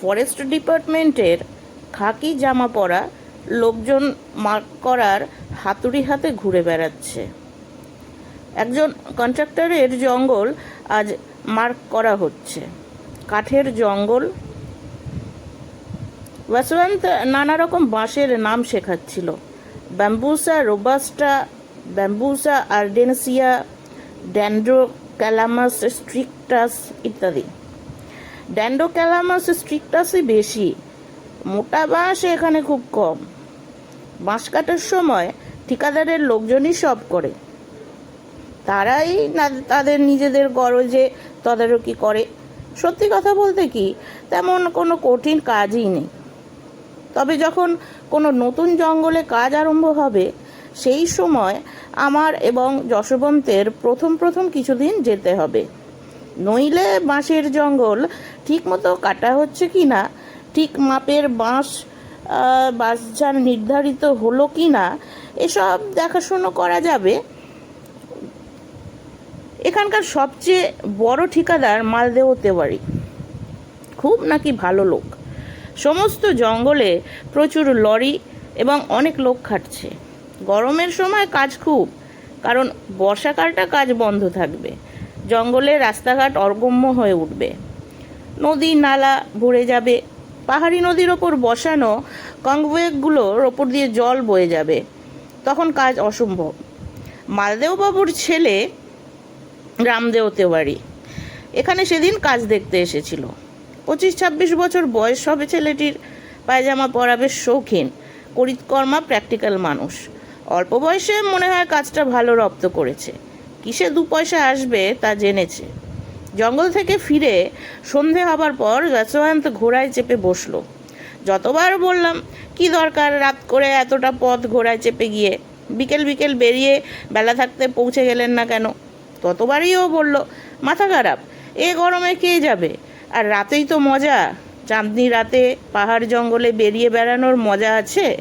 Forest ডিপার্টমেন্টের খাকি জামা পরা লোকজন মার্ক করার হাতুড়ি হাতে ঘুরে বেড়াচ্ছে। একজন কন্ট্রাক্টরের জঙ্গল আজ মার্ক করা হচ্ছে। কাঠের জঙ্গল। বসবন্ত নানা রকম বাঁশের নাম শেখাচ্ছিল। ব্যাম্বুসা রোবাস্টা, ব্যাম্বুসা আর্ডেনসিয়া ড্যান্ড্রো ক্যালামাস স্ট্রিকটাস ইত্যাদি। ড্যান্ডো ক্যালামাস স্ট্রিকটাসই বেশি। মোটা বাঁশ এখানে খুব কম। বাঁশ কাটার সময় ঠিকাদারের লোকজনই সব করে। তারাই না, তাদের নিজেদের গরজে তদারকি করে। সত্যি কথা বলতে কি, তেমন কোনো কঠিন কাজই নেই। তবে যখন কোনো নতুন জঙ্গলে কাজ আরম্ভ হবে, সেই সময় আমার এবং যশবন্তের প্রথম প্রথম কিছুদিন যেতে হবে। নইলে বাঁশের জঙ্গল ঠিক মতো কাটা হচ্ছে কি না? ঠিক মাপের বাঁশ বাঁশঝাড় নির্ধারিত হলো কি না? এসব দেখাশুনো করা যাবে। এখানকার সবচেয়ে বড় ঠিকাদার মালদেহ তেওয়ারি। খুব নাকি ভালো লোক। সমস্ত জঙ্গলে প্রচুর লরি এবং অনেক লোক খাটছে। গরমের সময় কাজ খুব, কারণ বর্ষাকালটা কাজ বন্ধ থাকবে। জঙ্গলে রাস্তাঘাট অর্গম্য হয়ে উঠবে। নদী নালা ভরে যাবে। পাহাড়ি নদীর ওপর বসানো কংওয়েগুলোর ওপর দিয়ে জল বয়ে যাবে। তখন কাজ অসম্ভব। মালদেওবাবুর ছেলে রামদেও তেওয়ারি। এখানে সেদিন কাজ দেখতে এসেছিল। পঁচিশ ছাব্বিশ বছর বয়স হবে ছেলেটির। পায়জামা পরা বেশ শৌখিন, করিতকর্মা প্র্যাকটিক্যাল মানুষ। অল্প বয়সে মনে হয় কাজটা ভালো রপ্ত করেছে। কিসে দু পয়সা আসবে তা জেনেছে। জঙ্গল থেকে ফিরে সন্ধে হবার পর যশবন্ত ঘোড়ায় চেপে বসল। যতবার বললাম, কি দরকার রাত করে এতটা পথ ঘোড়ায় চেপে গিয়ে? বিকেল বিকেল বেরিয়ে বেলা থাকতে পৌঁছে গেলেন না কেন? ততবারই ও বলল, মাথা খারাপ, এ গরমে কে যাবে? আর রাতেই তো মজা, চাঁদনি রাতে পাহাড় জঙ্গলে বেরিয়ে বেড়ানোর মজা আছে?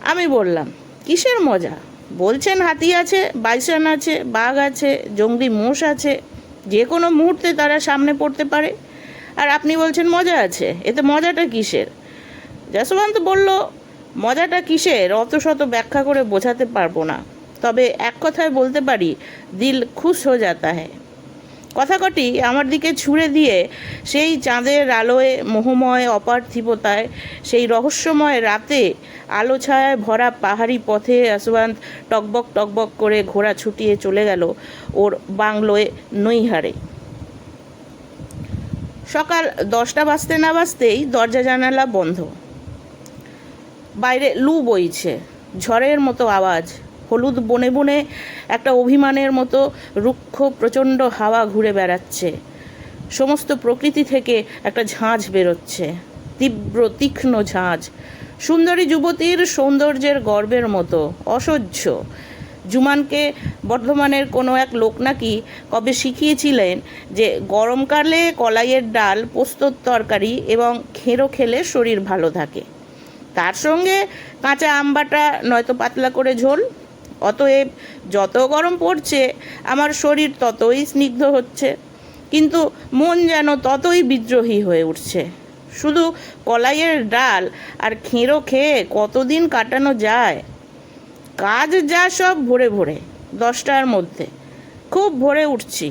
আমি বললাম, কিসের মজা? বলছেন হাতি আছে, বাইসন আছে, বাঘ আছে, জঙ্গলি মোষ আছে, যে কোনো মুহূর্তে তারা সামনে পড়তে পারে। আর আপনি বলছেন মজা আছে এতে মজাটা কিসের? যশবন্ত বলল, মজাটা কিসের? অত শত ব্যাখ্যা করে বোঝাতে পারব না। তবে এক কথায় বলতে পারি, দিল খুশ হয়ে যাতা হ্যায়। কথা কটি আমার দিকে ছুঁড়ে দিয়ে সেই চাঁদের আলোয় মোহময়, অপার্থিবতায়, সেই রহস্যময় রাতে আলো ছায়ায় ভরা পাহাড়ি পথে আসবান্ত টকবক টকবক করে ঘোড়া ছুটিয়ে চলে গেল ওর বাংলোয় নৈহারে। সকাল দশটা বাজতে না বাজতেই দরজা জানালা বন্ধ। বাইরে লু বইছে, ঝড়ের মতো আওয়াজ। হলুদ বনে বনে একটা অভিমানের মতো রুক্ষ প্রচণ্ড হাওয়া ঘুরে বেড়াচ্ছে। সমস্ত প্রকৃতি থেকে একটা ঝাঁঝ বেরোচ্ছে, তীব্র, তীক্ষ্ণ ঝাঁঝ সুন্দরী যুবতীর সৌন্দর্যের গর্বের মতো, অসহ্য। জুমানকে বর্ধমানের কোনো এক লোক নাকি কবে শিখিয়েছিলেন যে গরমকালে কলাইয়ের ডাল, পোস্তর তরকারি এবং খেঁড়ো খেলে শরীর ভালো থাকে। তার সঙ্গে কাঁচা আমবাটা নয়তো পাতলা করে ঝোল অতএব যত গরম পড়ছে, আমার শরীর ততই স্নিগ্ধ হচ্ছে। কিন্তু মন যেন ততই বিদ্রোহী হয়ে উঠছে। শুধু কলাইয়ের ডাল আর খেঁড়ো খেয়ে কতদিন কাটানো যায়? কাজ যা সব ভোরে ভোরে, দশটার মধ্যে। খুব ভোরে উঠছি।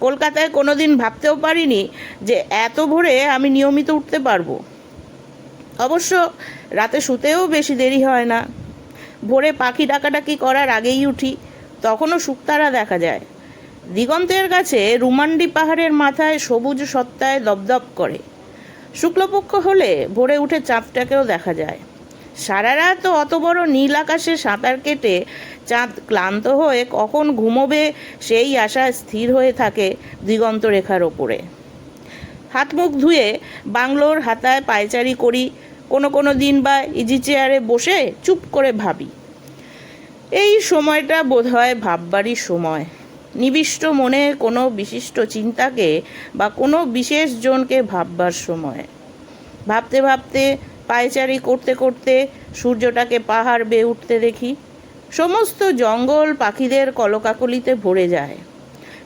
কলকাতায় কোনো দিন ভাবতেও পারিনি যে এত ভোরে আমি নিয়মিত উঠতে পারব। অবশ্য রাতে শুতেও বেশি দেরি হয় না। পাখি ডাকাডাকি করার আগেই উঠি, তখনও শুকতারা দেখা যায়। দিগন্তের কাছে রুমান্ডি পাহাড়ের মাথায় সবুজ সত্তায় দপদপ করে। শুক্লপক্ষ হলে ভোরে উঠে চাঁদটাকেও দেখা যায়। সারা রাত অত বড় নীল আকাশে সাঁতার কেটে চাঁদ ক্লান্ত হয়ে কখন ঘুমোবে সেই আশা স্থির হয়ে থাকে দিগন্ত রেখার ওপরে। হাত মুখ ধুয়ে বাংলোর হাতায় পায়চারি করি, কোনো কোনো দিন বা ইজি চেয়ারে বসে চুপ করে ভাবি। এই সময়টা বোধহয় ভাববারই সময়। নিবিষ্ট মনে কোনো বিশিষ্ট চিন্তাকে বা কোনো বিশেষ জনকে ভাববার সময়। ভাবতে ভাবতে, পায়চারি করতে করতে সূর্যটাকে পাহাড় বেয়ে উঠতে দেখি। সমস্ত জঙ্গল পাখিদের কলকাকলিতে ভরে যায়।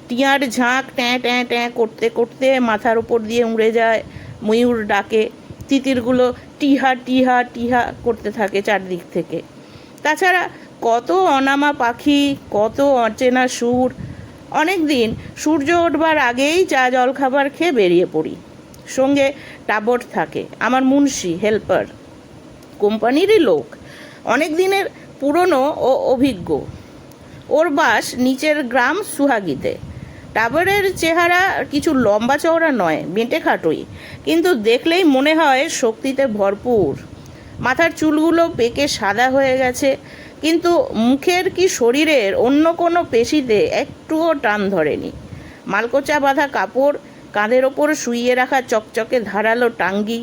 টিয়ার ঝাঁক ট্যাঁ ট্যাঁ ট্যাঁ করতে করতে মাথার উপর দিয়ে উড়ে যায়, ময়ূর ডাকে, তিতিরগুলো টিহা টিহা টিহা করতে থাকে চারদিক থেকে। তাছাড়া কত অনামা পাখি, কত অচেনা সুর। অনেক দিন সূর্য উঠবার আগেই চা জল খাবার খেয়ে বেরিয়ে পড়ি। সঙ্গে টাবর থাকে, আমার মুন্সি, হেল্পার। কোম্পানিরই লোক। অনেক দিনের পুরনো ও অভিজ্ঞ। ওর বাস নিচের গ্রাম সুহাগিতে। টাবরের চেহারা কিছু লম্বা চওড়া নয়, বেঁটে খাটোই। কিন্তু দেখলেই মনে হয় শক্তিতে ভরপুর। মাথার চুলগুলো পেকে সাদা হয়ে গেছে। কিন্তু মুখের কি শরীরের অন্য কোনো পেশিতে একটুও টান ধরেনি। মালকোচা বাঁধা কাপড়, কাঁধের ওপর শুইয়ে রাখা চকচকে ধারালো টাঙ্গি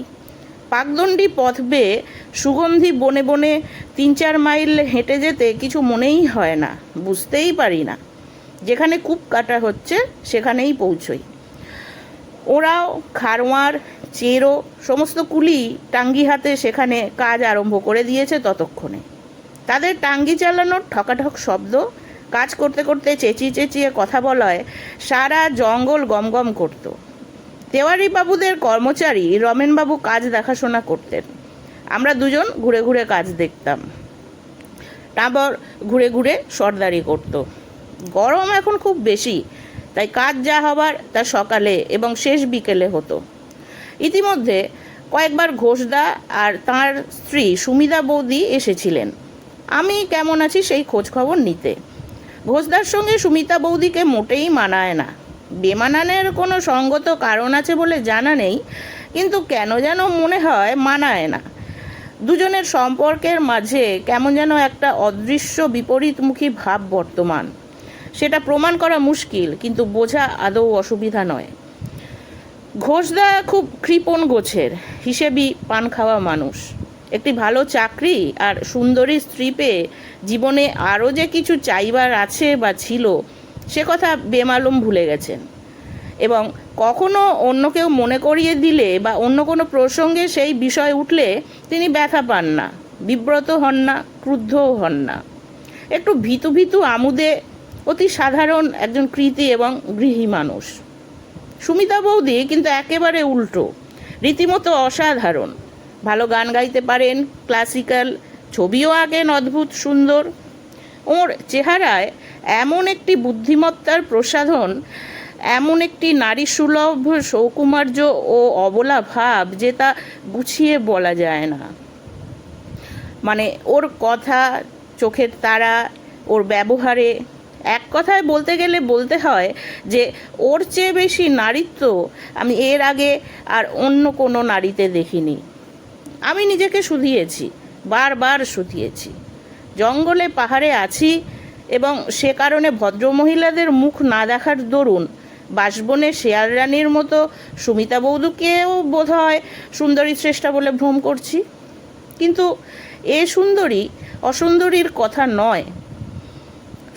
পাকদণ্ডী পথ বেয়ে সুগন্ধি বনে বনে তিন চার মাইল হেঁটে যেতে কিছু মনেই হয় না, বুঝতেই পারি না। যেখানে কূপ কাটা হচ্ছে, সেখানেই পৌঁছই। ওরাও খারোয়ার, চেরো, সমস্ত কুলি টাঙ্গি হাতে সেখানে কাজ আরম্ভ করে দিয়েছে ততক্ষণে। তাদের টাঙ্গি চালানোর ঠকাঠক শব্দ, কাজ করতে করতে চেঁচিয়ে চেঁচিয়ে কথা বলায়, সারা জঙ্গল গমগম করতো। বাবুদের কর্মচারী রমেনবাবু কাজ দেখাশোনা করতেন। আমরা দুজন ঘুরে ঘুরে কাজ দেখতাম। টাবর ঘুরে ঘুরে সর্দারি করত। গরম এখন খুব বেশি, তাই কাজ যা হবার তা সকালে এবং শেষ বিকেলে হতো। ইতিমধ্যে কয়েকবার ঘোষদা আর তার স্ত্রী সুমিদা বৌদি এসেছিলেন। আমি কেমন আছি সেই খোঁজ খবর নিতে। ঘোষদার সঙ্গে সুমিতা বৌদিকে মোটেই মানায় না। বেমানানের কোনো সঙ্গত কারণ আছে বলে জানা নেই, কিন্তু কেন যেন মনে হয় মানায় না। দুজনের সম্পর্কের মাঝে কেমন যেন একটা অদৃশ্য বিপরীতমুখী ভাব বর্তমান। সেটা প্রমাণ করা মুশকিল, কিন্তু বোঝা আদৌ অসুবিধা নয়। ঘোষদা খুব কৃপণ গোছের হিসেবি পান খাওয়া মানুষ। একটি ভালো চাকরি আর সুন্দরী স্ত্রী পেয়ে জীবনে আরও যে কিছু চাইবার আছে বা ছিল, সে কথা বেমালুম ভুলে গেছেন। এবং কখনো অন্য কেউ মনে করিয়ে দিলে বা অন্য কোনো প্রসঙ্গে সেই বিষয় উঠলে তিনি ব্যথা পান না, বিব্রত হন না ক্রুদ্ধও হন না। একটু ভীতু ভীতু আমুদে অতি সাধারণ একজন কৃতি এবং গৃহী মানুষ। সুমিতা বৌদি কিন্তু একেবারে উল্টো, রীতিমতো অসাধারণ। ভালো গান গাইতে পারেন ক্লাসিক্যাল ছবিও আঁকেন, অদ্ভুত, সুন্দর। ওর চেহারায় এমন একটি বুদ্ধিমত্তার প্রসাধন, এমন একটি নারী সুলভ সৌকুমার্য ও অবলা ভাব যে তা গুছিয়ে বলা যায় না। মানে ওর কথা, চোখের তারা, ওর ব্যবহারে। এক কথায় বলতে গেলে বলতে হয় যে, ওর চেয়ে বেশি নারীত্ব আমি এর আগে আর অন্য কোনো নারীতে দেখিনি। আমি নিজেকে শুধিয়েছি, বারবার শুধিয়েছি। জঙ্গলে পাহাড়ে আছি এবং সে কারণে ভদ্রমহিলাদের মুখ না দেখার দরুন বাসবনে শেয়াল রানীর মতো সুমিতা বৌদুকেও বোধ হয় সুন্দরী শ্রেষ্ঠা বলে ভ্রম করছি। কিন্তু এ সুন্দরী অসুন্দরীর কথা নয়।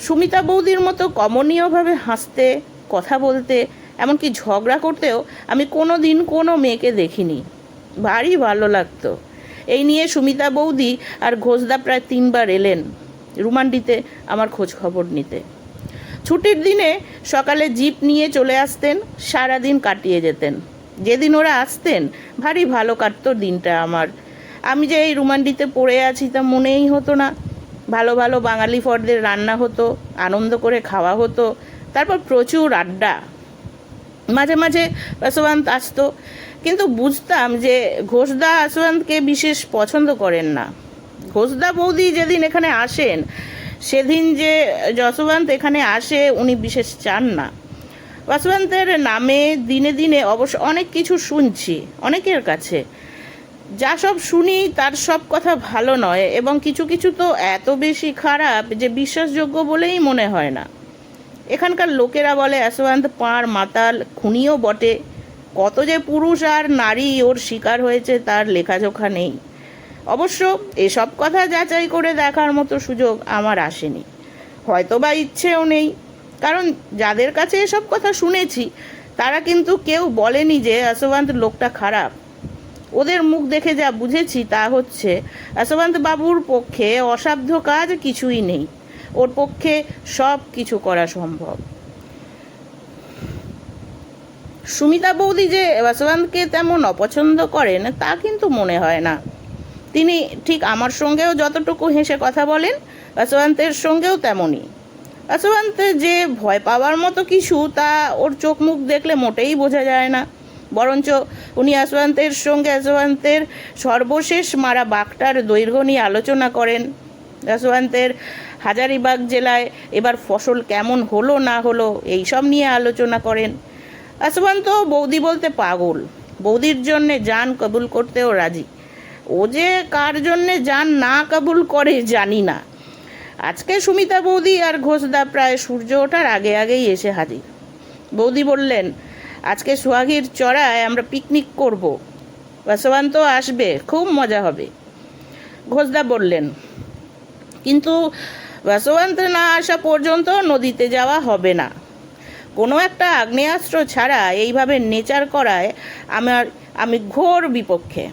সুমিতা বৌদির মতো কমনীয়ভাবে হাসতে, কথা বলতে, এমনকি ঝগড়া করতেও আমি কোনো দিন কোনো মেয়েকে দেখিনি। ভারী ভালো লাগতো। এই নিয়ে সুমিতা বৌদি আর ঘোষদা প্রায় তিনবার এলেন রুমান্ডিতে আমার খোঁজ খবর নিতে। ছুটির দিনে সকালে জিপ নিয়ে চলে আসতেন সারা দিন কাটিয়ে যেতেন। যেদিন ওরা আসতেন, ভারী ভালো কাটতো দিনটা আমার। আমি যে এই রুমান্ডিতে পড়ে আছি তা মনেই হতো না। ভালো ভালো বাঙালি ফরদের রান্না হতো, আনন্দ করে খাওয়া হতো, তারপর প্রচুর আড্ডা। মাঝে মাঝে আসবান্ত আসতো কিন্তু বুঝতাম যে ঘোষদা আসবান্তকে বিশেষ পছন্দ করেন না। ঘোষদা বৌদি যেদিন এখানে আসেন, সেদিন যে যশবন্ত এখানে আসে, উনি বিশেষ চান না। বাসবন্তের নামে দিনে দিনে অবশ্য অনেক কিছু শুনছি, অনেকের কাছে। যা সব শুনি তার সব কথা ভালো নয় এবং কিছু কিছু তো এত বেশি খারাপ যে বিশ্বাসযোগ্য বলেই মনে হয় না। এখানকার লোকেরা বলে অ্যাসবান্ত পাঁড়, মাতাল, খুনিও বটে। কত যে পুরুষ আর নারী ওর শিকার হয়েছে তার লেখাজোখা নেই। অবশ্য এসব কথা যাচাই করে দেখার মতো সুযোগ আমার আসেনি। হয়তো বা ইচ্ছেও নেই। কারণ যাদের কাছে এসব কথা শুনেছি, তারা কিন্তু কেউ বলেনি যে অশোকান্ত লোকটা খারাপ। ওদের মুখ দেখে যা বুঝেছি তা হচ্ছে অশোকান্ত বাবুর পক্ষে অসাধ্য কাজ কিছুই নেই। ওর পক্ষে সব কিছু করা সম্ভব। সুমিতা বৌদি যে বাসবানকে তেমন অপছন্দ করেন, তা কিন্তু মনে হয় না। তিনি ঠিক আমার সঙ্গেও যতটুকু হেসে কথা বলেন বাসবান্তের সঙ্গেও তেমনই। বাসবান্ত যে ভয় পাওয়ার মতো কিছু, তা ওর চোখ মুখ দেখলে মোটেই বোঝা যায় না। বরঞ্চ উনি আসবান্তের সঙ্গে আসবান্তের সর্বশেষ মারা বাঘটার দৈর্ঘ্য নিয়ে আলোচনা করেন। যশবন্তের হাজারিবাগ জেলায় এবার ফসল কেমন হলো না হলো, এইসব নিয়ে আলোচনা করেন। আসবান্ত বৌদি বলতে পাগল। বৌদির জন্যে যান কবুল করতেও রাজি। ও যে কার জন্যে যান না কবুল করে, জানি না। আজকে সুমিতা বৌদি আর ঘোষদা প্রায় সূর্য ওঠার আগে আগেই এসে হাজির। বৌদি বললেন, আজকে সোহাগীর চড়ায় আমরা পিকনিক করব। বাসবান্ত আসবে, খুব মজা হবে। ঘোষদা বললেন, কিন্তু বাসবান্ত না আসা পর্যন্ত নদীতে যাওয়া হবে না। কোনো একটা আগ্নেয়াস্ত্র ছাড়া এইভাবে নেচার করায় আমার, আমি ঘোর বিপক্ষে।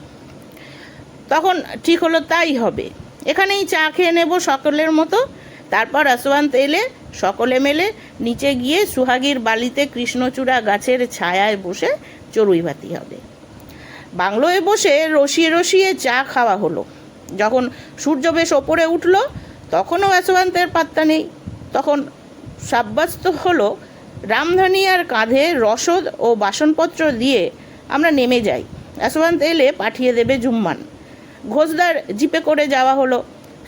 তখন ঠিক হলো তাই হবে। এখানেই চা খেয়ে নেব সকলের মতো। তারপর আসওয়ান্ত এলে, সকলে মেলে নিচে গিয়ে সুহাগীর বালিতে কৃষ্ণচূড়া গাছের ছায়ায় বসে চড়ুই ভাতি হবে। বাংলোয় বসে রসিয়ে রসিয়ে চা খাওয়া হলো। যখন সূর্য বেশ ওপরে উঠল, তখনও অ্যাসওয়ান্তের পাত্তা নেই। তখন সাব্যস্ত হলো রামধানিয়ার কাঁধে রসদ ও বাসনপত্র দিয়ে আমরা নেমে যাই। অ্যাসওয়ান্ত এলে পাঠিয়ে দেবে জুম্মান। ঘোষদার জিপে করে যাওয়া হলো।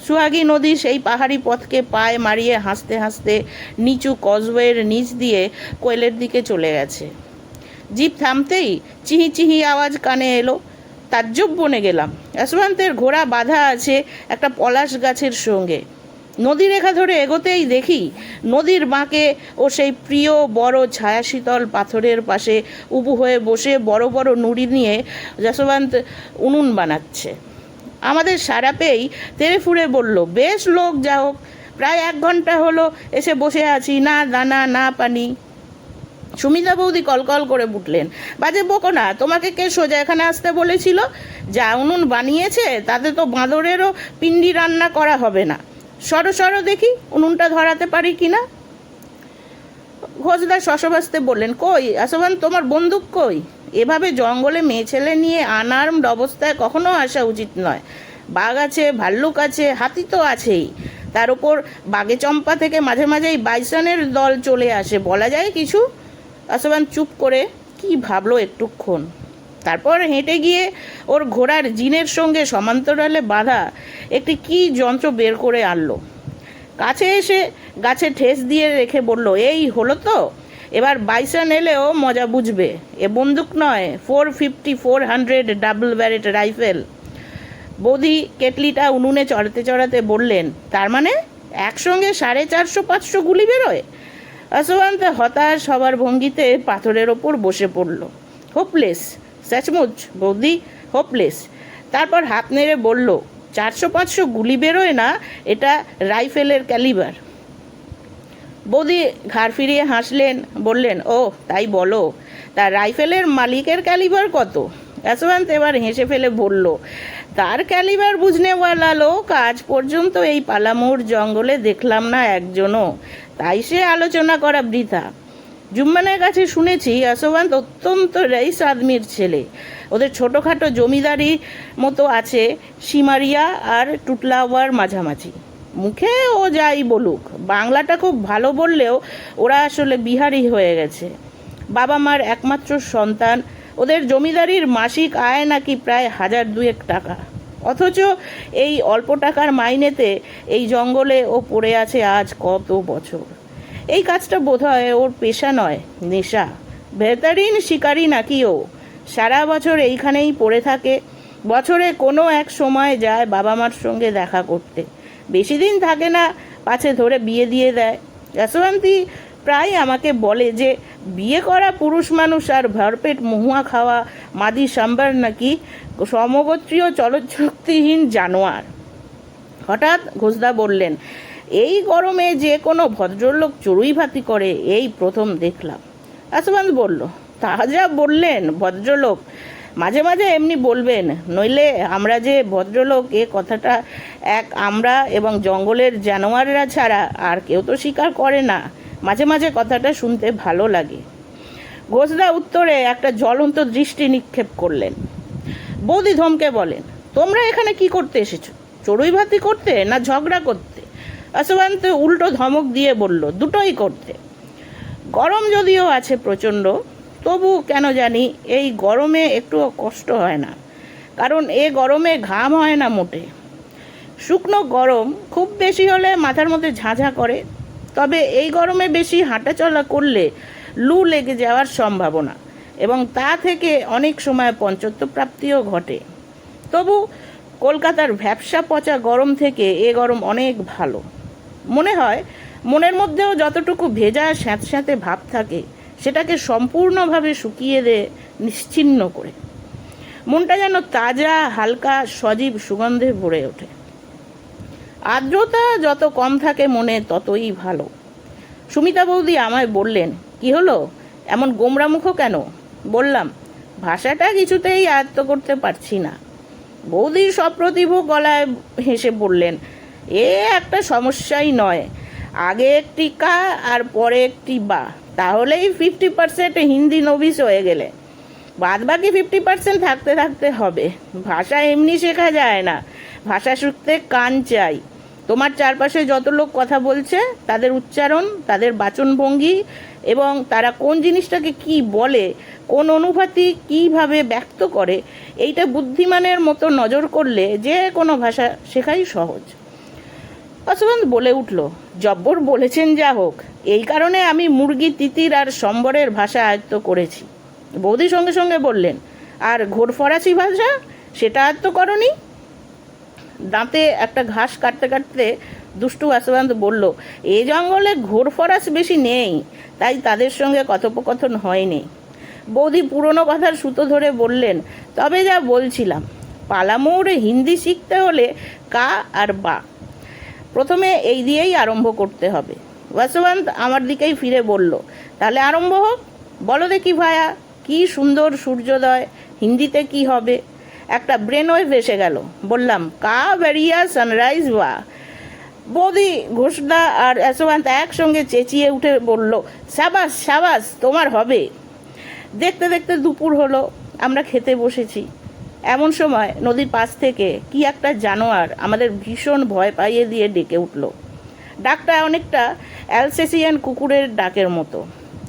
সুহাগী নদী সেই পাহাড়ি পথকে পায়ে মারিয়ে হাসতে হাসতে নিচু কজওয়ের নিচ দিয়ে কোয়েলের দিকে চলে গেছে। জিপ থামতেই চিহি চিহি আওয়াজ কানে এলো। তাজ্জব বনে গেলাম। অ্যাসওয়ান্তের ঘোড়া বাঁধা আছে একটা পলাশ গাছের সঙ্গে। নদী রেখা ধরে এগোতেই দেখি নদীর বাঁকে ও সেই প্রিয় বড় ছায়াশীতল পাথরের পাশে উবু হয়ে বসে বড় বড় নুড়ি নিয়ে যশবন্ত উনুন বানাচ্ছে। আমাদের সারা পেয়েই তেড়ে ফুড়ে বলল, বেশ লোক, যা হোক, প্রায় এক ঘণ্টা হলো, এসে বসে আছি, না দানা, না পানি। সুমিতা বৌদি কলকল করে বুটলেন, বাজে বকো না, তোমাকে কে সোজা এখানে আসতে বলেছিল? যা উনুন বানিয়েছে, তাতে তো বাঁদরেরও পিন্ডি রান্না করা হবে না। সরো সরো দেখি উনুনটা ধরাতে পারি কি না ঘোষদা শশবাস্তে বললেন, কই আসবান তোমার বন্দুক কই? এভাবে জঙ্গলে মেয়ে ছেলে নিয়ে আনআর্মড অবস্থায় কখনো আসা উচিত নয়। বাঘ আছে, ভাল্লুক আছে, হাতি তো আছেই। তার উপর বাঘে চম্পা থেকে মাঝে মাঝেই বাইসনের দল চলে আসে, বলা যায় কিছু? আসবান চুপ করে কি ভাবলো একটুক্ষণ। তারপর হেঁটে গিয়ে ওর ঘোড়ার জিনের সঙ্গে সমান্তরালে বাঁধা একটি কি যন্ত্র বের করে আনলো। কাছে এসে গাছে ঠেস দিয়ে রেখে বলল, এই হলো তো, এবার বাইসান এলেও মজা বুঝবে। এ বন্দুক নয়, four fifty four hundred double barrel rifle. বৌদি কেটলিটা উনুনে চড়াতে চড়াতে বললেন, তার মানে একসঙ্গে সাড়ে চারশো পাঁচশো গুলি বেরোয়? অসবান্ত হতাশ হবার ভঙ্গিতে পাথরের ওপর বসে পড়ল। হোপলেস স্যাচমুচ, বৌদি, হোপলেস। তারপর হাত নেড়ে বলল, চারশো পাঁচশো গুলি বেরোয় না, এটা রাইফেলের ক্যালিবার। বৌদি ঘাড় ফিরিয়ে হাসলেন, বললেন ও তাই বলো, তা রাইফেলের মালিকের ক্যালিবার কত? অ্যাসওয়ান্ত এবার হেসে ফেলে বলল, তার ক্যালিবার বুঝনেওয়ালা লোক আজ পর্যন্ত এই পালামুর জঙ্গলে দেখলাম না একজনও। তাই সে আলোচনা করা বৃথা। জুম্মানের কাছে শুনেছি আসওয়ান্ত অত্যন্ত রাইস আদমির ছেলে। ওদের ছোটোখাটো জমিদারি মতো আছে, সিমারিয়া আর টুটলাওয়ার মাঝামাঝি। মুখে ও যাই বলুক, বাংলাটা খুব ভালো বললেও ওরা আসলে বিহারি হয়ে গেছে। বাবা মার একমাত্র সন্তান, ওদের জমিদারির মাসিক আয় নাকি প্রায় হাজার দুয়েক টাকা। অথচ এই অল্প টাকার মাইনেতে এই জঙ্গলে ও পড়ে আছে আজ কত বছর। এই কাজটা বোধ হয় ওর পেশা নয়, নেশা। ভেতারিন শিকারি নাকি ও? সারা বছর এইখানেই পড়ে থাকে। বছরে কোনো এক সময় যায় বাবা মার সঙ্গে দেখা করতে। বেশি দিন থাকে না, পাছে ধরে বিয়ে দিয়ে দেয়। যশবন্তী প্রায় আমাকে বলে যে, বিয়ে করা পুরুষ মানুষ আর ভরপেট মহুয়া খাওয়া, মাদি সাম্বার নাকি সমগোত্রীয় চলচ্চক্তিহীন জানোয়ার? হঠাৎ ঘোষদা বললেন এই গরমে যে কোনো ভদ্রলোক চড়ুই ভাতি করে, এই প্রথম দেখলাম। আসবান বলল, তা যা বললেন ভদ্রলোক, মাঝে মাঝে এমনি বলবেন। নইলে আমরা যে ভদ্রলোক, এ কথাটা এক আমরা এবং জঙ্গলের জানোয়াররা ছাড়া আর কেউ তো স্বীকার করে না। মাঝে মাঝে কথাটা শুনতে ভালো লাগে। ঘোষদা উত্তরে একটা জ্বলন্ত দৃষ্টি নিক্ষেপ করলেন। বৌদি ধমকে বলেন, তোমরা এখানে কি করতে এসেছ? চড়ুই ভাতি করতে না ঝগড়া করতে? অশোকান্ত উল্টো ধমক দিয়ে বলল, দুটোই করতে। গরম যদিও আছে প্রচণ্ড, তবু কেন জানি এই গরমে একটুও কষ্ট হয় না, কারণ এ গরমে ঘাম হয় না মোটে। শুকনো গরম খুব বেশি হলে মাথার মধ্যে ঝাঁঝা করে, তবে এই গরমে বেশি হাঁটাচলা করলে লু লেগে যাওয়ার সম্ভাবনা, এবং তা থেকে অনেক সময় পঞ্চত্ব প্রাপ্তিও ঘটে। তবু কলকাতার ভ্যাবসা পচা গরম থেকে এ গরম অনেক ভালো। মনে হয় মনের মধ্যেও যতটুকু ভেজা স্যাঁতস্যাঁতে ভাব থাকে, সেটাকে সম্পূর্ণভাবে শুকিয়ে দে, নিশ্চিন্ন করে। মনটা যেন তাজা, হালকা, সজীব সুগন্ধে ভরে ওঠে। আর্দ্রতা যত কম থাকে মনে, ততই ভালো। সুমিতা বৌদি আমায় বললেন, কি হলো? এমন গোমরামুখো কেন? বললাম, ভাষাটা কিছুতেই আয়ত্ত করতে পারছি না। বৌদির সপ্রতিভ গলায় হেসে বললেন এ একটা সমস্যাই নয়। আগে একটি কা আর পরে একটি বা তাহলেই ফিফটি পার্সেন্ট হিন্দি নভিস হয়ে গেলে। বাদ বাকি ফিফটি পার্সেন্ট থাকতে থাকতে হবে। ভাষা এমনি শেখা যায় না। ভাষা শিখতে কান চাই। তোমার চারপাশে যত লোক কথা বলছে, তাদের উচ্চারণ, তাদের বাচনভঙ্গি এবং তারা কোন জিনিসটাকে কি বলে, কোন অনুভূতি কীভাবে ব্যক্ত করে, এইটা বুদ্ধিমানের মতো নজর করলে যে কোনো ভাষা শেখাই সহজ। অশোকান্ত বলে উঠল, জব্বর বলেছেন যা হোক, এই কারণে আমি মুরগি, তিতির আর সম্বরের ভাষা আয়ত্ত করেছি। বৌদি সঙ্গে সঙ্গে বললেন, আর ঘোর ফরাসি ভাষা? সেটা আয়ত্ত করনি? দাঁতে একটা ঘাস কাটতে কাটতে দুষ্টু আশাবান্ত বলল, এ জঙ্গলে ঘোর ফরাস বেশি নেই, তাই তাদের সঙ্গে কথোপকথন হয়নি। বৌদি পুরনো কথার সুতো ধরে বললেন, তবে যা বলছিলাম, পালামৌরে হিন্দি শিখতে হলে কা আর বা। প্রথমে এই দিয়েই আরম্ভ করতে হবে। বাসবান্ত আমার দিকেই ফিরে বলল, তাহলে আরম্ভ হোক। বলো দেখি ভায়া, কি সুন্দর সূর্যোদয়, হিন্দিতে কি হবে? একটা ব্রেন ওয়েভ এসে গেল। বললাম, কা বেরিয়া সানরাইজ বা? বৌদি ঘোষদা আর যশোকান্ত একসঙ্গে চেঁচিয়ে উঠে বলল, সাবাস সাবাস, তোমার হবে। দেখতে দেখতে দুপুর হলো, আমরা খেতে বসেছি। এমন সময় নদীর পাশ থেকে কি একটা জানোয়ার আমাদের ভীষণ ভয় পাইয়ে দিয়ে ডেকে উঠল। ডাকটা অনেকটা অ্যালসেসিয়ান কুকুরের ডাকের মতো।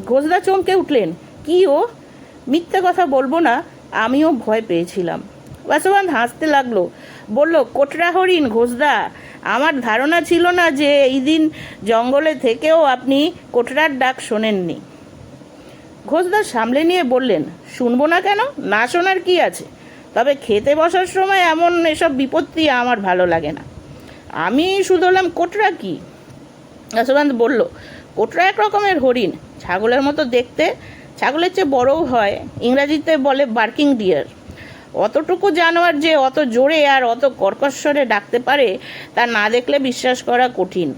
ঘোষদা চমকে উঠলেন, কি ও? মিথ্যে কথা বলব না, আমিও ভয় পেয়েছিলাম। বাসবান হাসতে লাগল, বলল কোটরা হরিণ ঘোষদা, আমার ধারণা ছিল না যে এই দিন জঙ্গলে থেকেও আপনি কোটরার ডাক শোনেননি। ঘোষদা সামলে নিয়ে বললেন, শুনব না কেন? না শোনার কি আছে? তবে খেতে বসার সময় এমন এসব বিপত্তি আমার ভালো লাগে না। আমি শুধু হলাম কোটরা কি? যশোকান্ত বলল, কোটরা এক রকমের হরিণ। ছাগলের মতো দেখতে, ছাগলের চেয়ে বড়ও হয়। ইংরাজিতে বলে বার্কিং ডিয়ার। অতটুকু জানোয়ার যে অত জোরে আর অত কর্কশ্বরে ডাকতে পারে, তা না দেখলে বিশ্বাস করা কঠিন।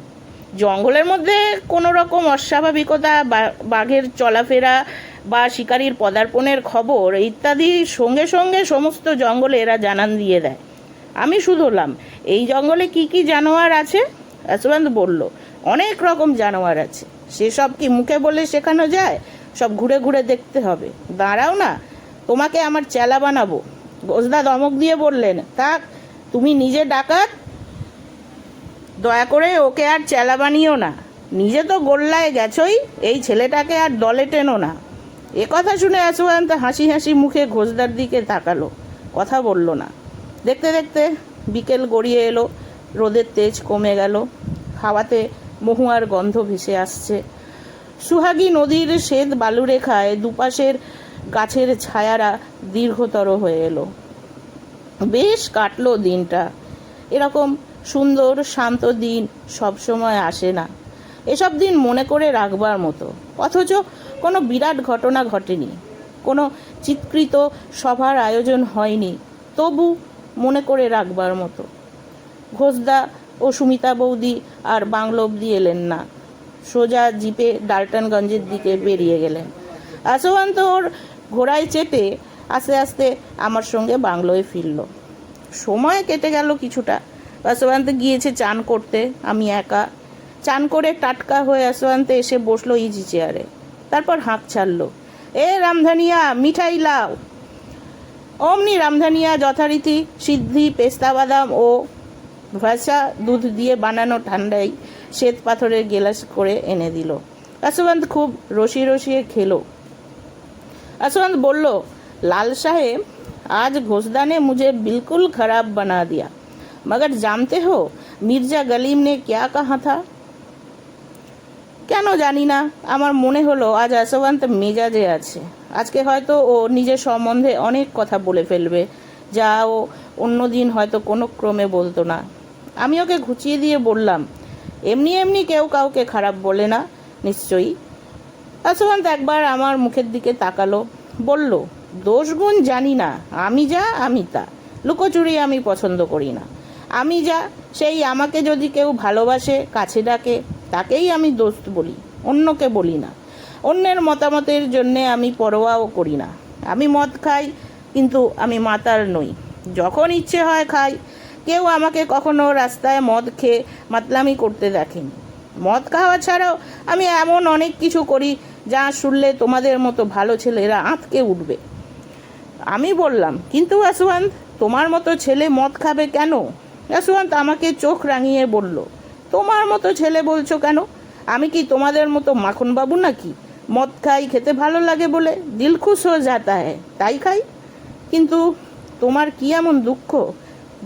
জঙ্গলের মধ্যে কোনো রকম অস্বাভাবিকতা বাঘের চলাফেরা বা শিকারীর পদার্পণের খবর ইত্যাদি সঙ্গে সঙ্গে সমস্ত জঙ্গলে এরা জানান দিয়ে দেয়। আমি শুধুলাম এই জঙ্গলে কি কি জানোয়ার আছে? যশবন্ত বলল, অনেক রকম জানোয়ার আছে। সেসব কি মুখে বলে শেখানো যায়? সব ঘুরে ঘুরে দেখতে হবে। দাঁড়াও না, তোমাকে আমার চেলা বানাবো। ঘোষদা দমক দিয়ে বললেন, থাক, তুমি নিজে ডাকাত দয়া করে ওকে আর চেলা বানিও না। নিজে তো গোল্লায় গেছই, এই ছেলেটাকে আর দলে টেনো না। এ কথা শুনে অশোকান্ত হাসি হাসি মুখে ঘোষদার দিকে তাকালো, কথা বলল না। দেখতে দেখতে বিকেল গড়িয়ে এলো, রোদের তেজ কমে গেল, হাওয়াতে মহুয়ার গন্ধ ভেসে আসছে। সুহাগী নদীর শ্বেত বালুরেখায় দুপাশের গাছের ছায়ারা দীর্ঘতর হয়ে এলো। বেশ কাটলো দিনটা। এরকম সুন্দর, শান্ত দিন সবসময় আসে না। এসব দিন মনে করে রাখবার মতো। অথচ কোনো বিরাট ঘটনা ঘটেনি। কোনো চিৎকৃত সভার আয়োজন হয়নি। তবু মনে করে রাখবার মতো। ঘোষদা ও সুমিতা বৌদি আর বাংলো অব্দি এলেন না। সোজা জিপে ডালটনগঞ্জের দিকে বেরিয়ে গেলেন। আশোকান্ত ওর ঘোড়ায় চেপে আস্তে আস্তে আমার সঙ্গে বাংলোয় ফিরল। সময় কেটে গেল কিছুটা। আশোকান্ত গিয়েছে চান করতে আমি একা চান করে টাটকা হয়ে আশোকান্তে এসে বসলো ইজি চেয়ারে তারপর হাঁক ছাড়লো এ রামধানিয়া মিঠাই লাও অমনি রামধানিয়া যথারীতি সিদ্ধি পেস্তা বাদাম ও ভাষা দুধ দিয়ে বানানো ঠান্ডাই শ্বেত পাথরের গেলাস করে এনে দিল আসবন্ত খুব রসিয়ে রসিয়ে খেলো असवंत बोलो लाल साहेब आज घोषदा ने मुझे बिल्कुल खराब बना दिया मगर जानते हो मिर्जा गलीम ने क्या कहा था কেন জানি না আমার মনে হলো আজ আসবন্ত মেজাজে আছে আজকে হয়তো ও নিজের সম্বন্ধে অনেক কথা বলে ফেলবে যা ও অন্য দিন হয়তো কোনো ক্রমে বলতো না আমি ওকে ঘুচিয়ে দিয়ে বললাম এমনি এমনি কেউ কাউকে খারাপ বলে না নিশ্চয়ই আসবন্ত একবার আমার মুখের দিকে তাকালো বলল দোষ গুণ জানি না আমি যা আমি তা লুকোচুরি আমি পছন্দ করি না আমি যা, সেই আমাকে যদি কেউ ভালোবাসে, কাছে ডাকে, তাকেই আমি দোস্ত বলি, অন্যকে বলি না। অন্যের মতামতের জন্যে আমি পরোয়াও করি না। আমি মদ খাই, কিন্তু আমি মাতাল নই। যখন ইচ্ছে হয় খাই। কেউ আমাকে কখনো রাস্তায় মদ খেয়ে মাতলামি করতে দেখেনি। মদ খাওয়া ছাড়াও আমি এমন অনেক কিছু করি, যা শুনলে তোমাদের মতো ভালো ছেলেরা আঁতকে উঠবে। আমি বললাম, কিন্তু আসওয়ান্ত, তোমার মতো ছেলে মদ খাবে কেন? আসওয়ান্ত আমাকে চোখ রাঙিয়ে বলল, তোমার মতো ছেলে বলছো কেন? আমি কি তোমাদের মতো মাখন বাবু নাকি? মদ খাই, খেতে ভালো লাগে বলে দিল খুশ হয়ে যাতা হ্যায় তাই খাই। কিন্তু তোমার কি এমন দুঃখ?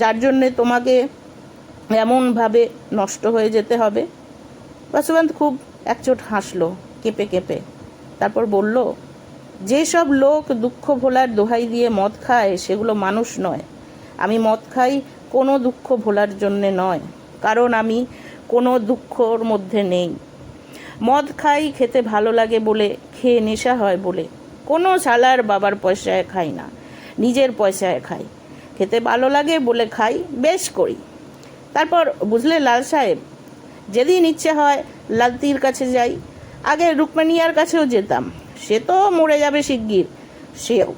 যার জন্যে তোমাকে এমনভাবে নষ্ট হয়ে যেতে হবে? বাসুবন্ত খুব একচোট হাসলো, কেঁপে কেঁপে। তারপর বলল যেসব লোক দুঃখ ভোলার দোহাই দিয়ে মদ খায়, সেগুলো মানুষ নয়। আমি মদ খাই কোনো দুঃখ ভোলার জন্যে নয়, কারণ আমি কোনো দুঃখর মধ্যে নেই। মদ খাই, খেতে ভালো লাগে বলে, খেয়ে নেশা হয় বলে। কোনো শালার বাবার পয়সায় খাই না, নিজের পয়সায় খাই। খেতে ভালো লাগে বলে খাই, বেশ করি। তারপর বুঝলে লাল সাহেব, যেদিন ইচ্ছে হয় লালতির কাছে যাই। আগে রুকমানিয়ার কাছেও যেতাম, সে তো মরে যাবে শিগগির, সেও।